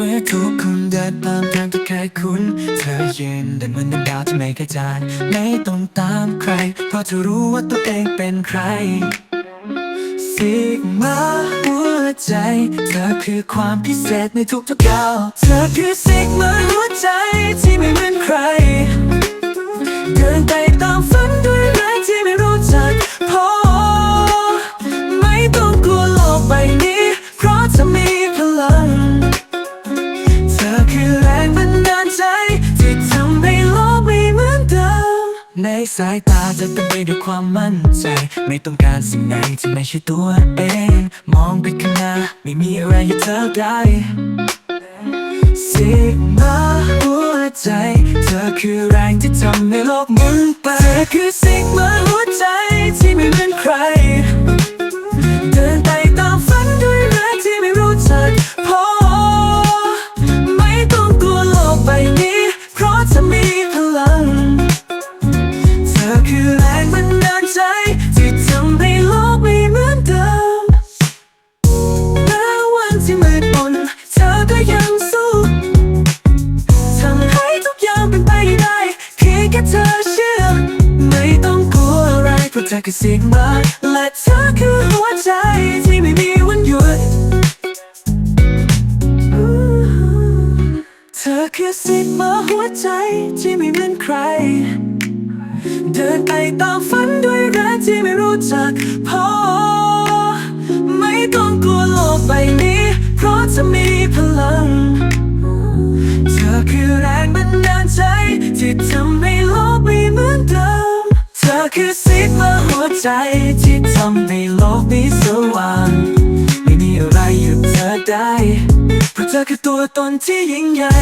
เมื่อทุกคนเดินตามทางที่เคยคุ้นเธอยืนเดินเหมือนดาวที่ไม่เคยจางไม่ต้องตามใคร เพราะเธอรู้ว่าตัวเองเป็นใครสิกมาหัวใจ เธอคือความพิเศษในทุกๆก้าวเธอคือสิกมาหัวใจที่ไม่เหมือนใคร เดินไป ใจ ที่ทำให้โลกไม่เหมือนเดิม ในสายตาจะเต็มไปด้วยความมั่นใจ ไม่ต้องการสิ่งไหนที่ไม่ใช่ตัวเอง มองไปข้างหน้าไม่มีอะไรหยุดเธอได้สิกมาหัวใจ เธอคือแรงที่ทำให้โลกหมุนไปเธอคือสิกมาหัวใจที่ไม่เหมือนใคร เธอคือสิ่งมาและเธอคือหัวใจที่ไม่มีวันหยุด เธอคือสิ่งมาหัวใจที่ไม่เหมือนใคร เดินไปตามฝันด้วยแรงที่ไม่รู้จักพอ ไม่ต้องกลัวโลกใบนี้ เพราะเธอมีพลัง เธอคือแรงบันดาลใจที่ทำให้โลกไม่เหมือนเดิมเธ ใจที่ทำให้โลกนี้สว่างไม่มีอะไรหยุดเธอได้ เพราะเธอคือตัวตนที่ยิ่งใหญ่